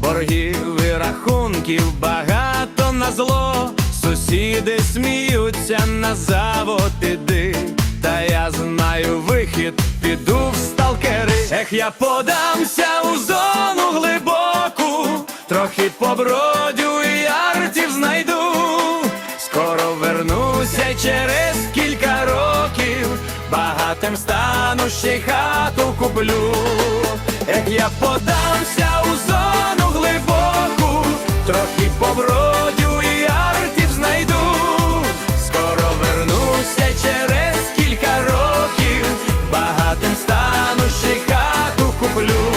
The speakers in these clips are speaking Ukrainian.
боргів і рахунків багато на зло. Сусіди сміються на завод іди. Та я знаю вихід, піду в сталкери. Ех, я подамся у зону глибоку, трохи побродю і артів знайду. Скоро вернуся через кілька років, багатим стану ще й хату куплю. Ех, я подамся побродю і артів знайду. Скоро вернуся через кілька років, багатим стану ще й хату куплю.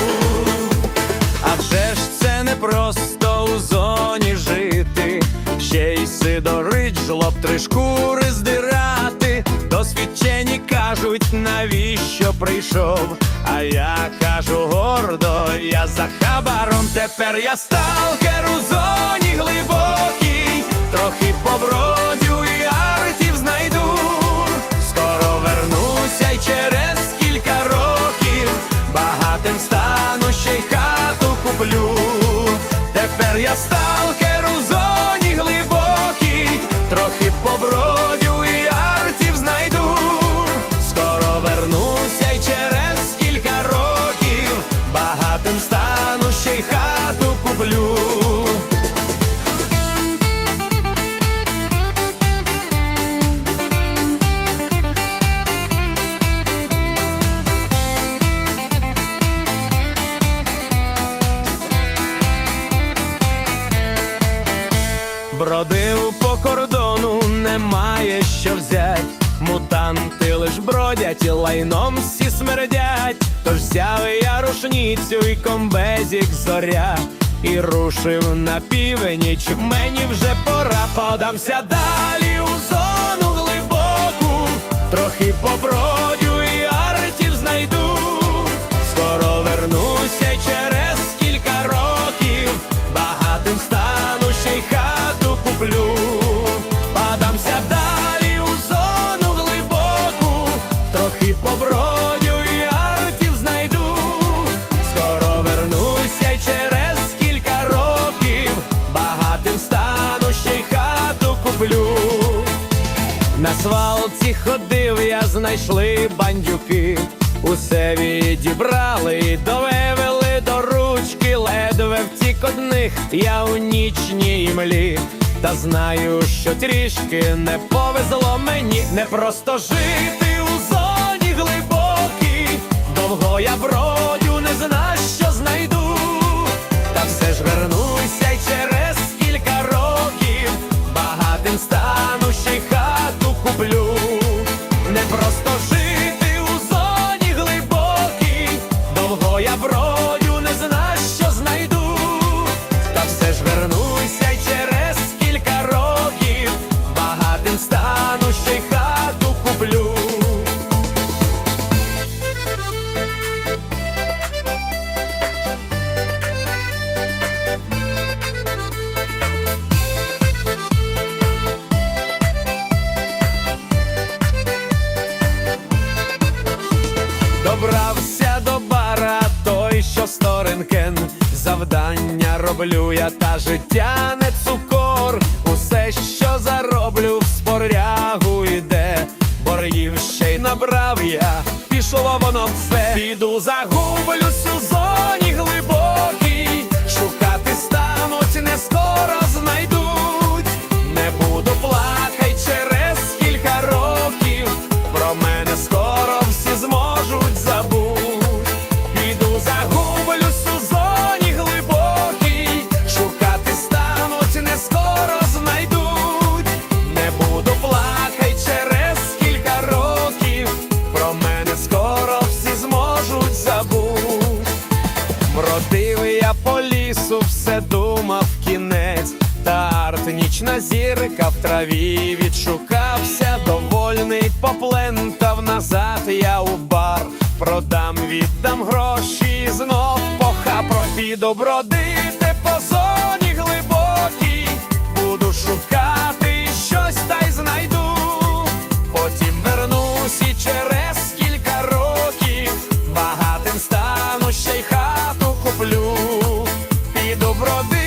А вже ж це не просто у зоні жити, ще й сидорить жлоб три шкури здирати. Досвідчені кажуть, навіщо прийшов. А я кажу гордо, я за хабаром. Тепер я сталкер у зоні глибокій, трохи побродю і артів знайду. Скоро вернуся й через кілька років багатим стану ще й хату куплю. Тепер я сталкер у зоні глибокій, трохи побродю Бродив по кордону, немає що взять. Мутанти лиш бродять, і лайном всі смердять. Тож взяв я рушницю і комбезік зоря. І рушив на північ, мені вже пора подамся далі у зону глибоку, трохи побродю свалці ходив, я знайшли бандюки, усе відібрали, довели до ручки, ледве втік одних, я у нічній млі. Та знаю, що трішки не повезло мені, не просто жити у зоні глибокій, довго я бродю, не зна, що знайду, та все ж вернуся й через кілька років, багатим стану ще й хату куплю. Не просто жити у зоні глибокій, довго я бродю, Завдання роблю я та життя не цукор. Усе, що зароблю, в спорягу йде. Боргів ще й набрав я, пішло воно все. Піду загублюсь у зоні Бродив я по лісу, все думав кінець. Та арт нічна зірка в траві відшукався, довольний поплентав назад я у бар. Продам, віддам гроші, знов поха піду броди. доброди.